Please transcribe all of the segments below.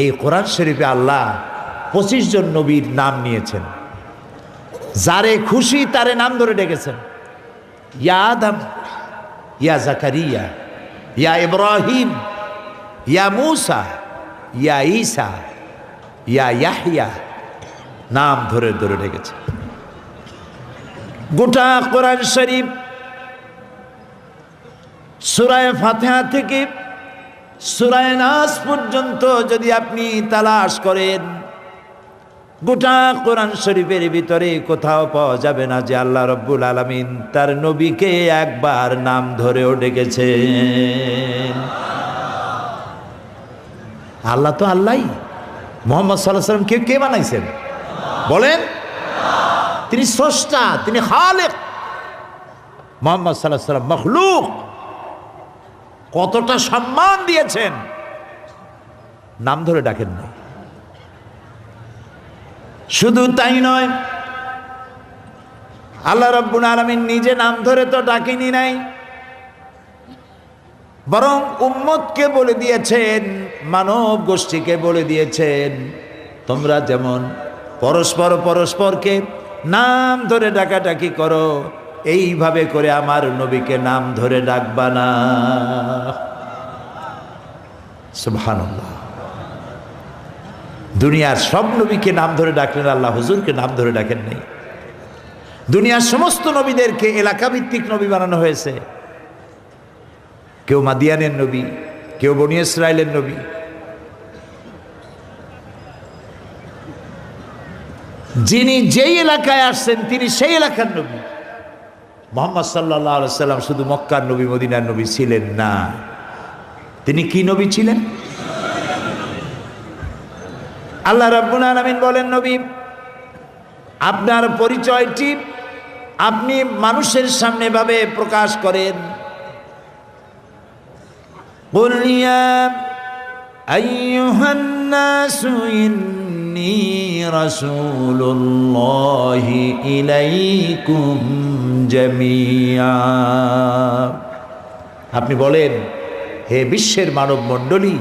এই কোরআন শরীফে আল্লাহ পঁচিশ জন নবীর নাম নিয়েছেন। যারে খুশি তারে নাম ধরে ডেকেছেন। ইয়া আদম, ইয়া জাকারিয়া, ইয়া ইব্রাহিম, ইয়া মুসা, ইয়া ঈসা, ইয়া ইয়াহিয়া নাম ধরে ধরে ডেকেছে। গোটা কোরআন শরীফ, সুরায় ফাতেহা থেকে সুরায় নাস পর্যন্ত যদি আপনি তালাশ করেন, গোটা কোরআন শরীফের ভিতরে কোথাও পাওয়া যাবে না যে আল্লাহ রব্বুল আলমিন তার নবীকে একবার নাম ধরেও ডেকেছেন। আল্লাহ তো আল্লাহই। মোহাম্মদ সাল্লাহ সাল্লাম কে কে বানাইছেন? বলেন। তিনি স্রষ্টা, তিনি খালেক। মোহাম্মদ সাল্লাহ সাল্লাম মখলুক। কতটা সম্মান দিয়েছেন? নাম ধরে ডাকেন না। শুধু তাই নয়, আল্লাহ রব্বুল আলমিন নিজে নাম ধরে তো ডাকিনি নাই, বরং উম্মতকে বলে দিয়েছেন, মানব গোষ্ঠীকে বলে দিয়েছেন, তোমরা যেমন পরস্পর পরস্পরকে নাম ধরে ডাকাডাকি করো এইভাবে করে আমার নবীকে নাম ধরে ডাকবা না। সুবহানাল্লাহ। দুনিয়ার সব নবীকে নাম ধরে ডাকলেন, আল্লাহ হুজুরকে নাম ধরে ডাকেন নেই। দুনিয়ার সমস্ত নবীদেরকে এলাকা ভিত্তিক নবী বানানো হয়েছে। কেউ মাদিয়ানের নবী, কেউ বনি ইসরায়েলের নবী। যিনি যেই এলাকায় আসছেন, তিনি সেই এলাকার নবী। মোহাম্মদ সাল্লাহ সাল্লাম শুধু মক্কার নবী, মদিনার নবী ছিলেন না। তিনি কি নবী ছিলেন? আল্লাহ রাব্বুল আলমিন বলেন, নবী, আপনার পরিচয়টি আপনি মানুষের সামনে ভাবে প্রকাশ করেন। বলিয়া إني رسول الله إليكم جميعا আপনি বলেন হে বিশ্বের মানব মণ্ডলী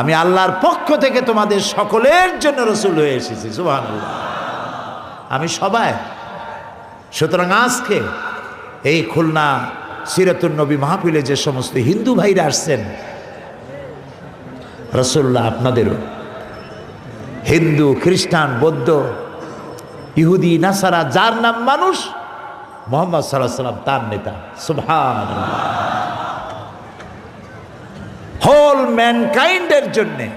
আমি আল্লাহর পক্ষ থেকে তোমাদের সকলের জন্য রসুল হয়ে এসেছি সুবাহ আমি সবাই সুতরাং আজকে এই খুলনা সিরাতুল নবী মাহফিলে যে সমস্ত হিন্দু ভাইরা আসছেন রসুল্লাহ আপনাদেরও হিন্দু, খ্রিস্টান, বৌদ্ধ, ইহুদি, নাসারা, যার নাম মানুষ, মোহাম্মদ সাল্লাহ সাল্লাম তার নেতা। সুভান হোল ম্যানকাইন্ডের জন্যে